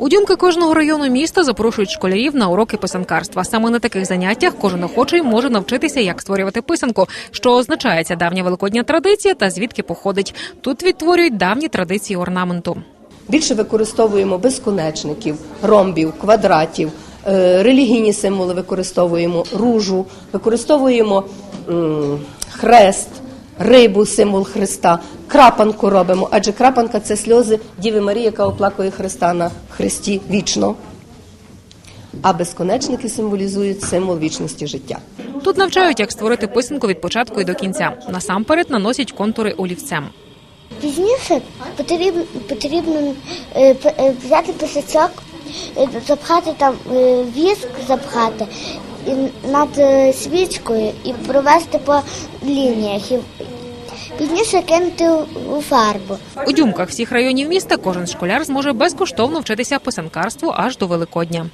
У дюмки кожного району міста запрошують школярів на уроки писанкарства. Саме на таких заняттях кожен охочий може навчитися, як створювати писанку, що означає ця давня великодня традиція та звідки походить. Тут відтворюють давні традиції орнаменту. Більше використовуємо безконечників, ромбів, квадратів, е, релігійні символи використовуємо ружу, використовуємо хрест, рибу, символ Христа, крапанку робимо, адже крапанка це сльози Діви Марії, яка оплакує Христа на Христі вічно. А безконечники символізують символ вічності життя. Тут навчають, як створити писанку від початку і до кінця. Насамперед наносять контури олівцем. Пізніше потрібно, потрібно е, е, взяти писачок, е, запхати там е, віск, запхати і над е, свічкою і провести по лініях. І пізніше кинути у- у фарбу. У дюмках всіх районів міста кожен школяр зможе безкоштовно вчитися писанкарству аж до Великодня.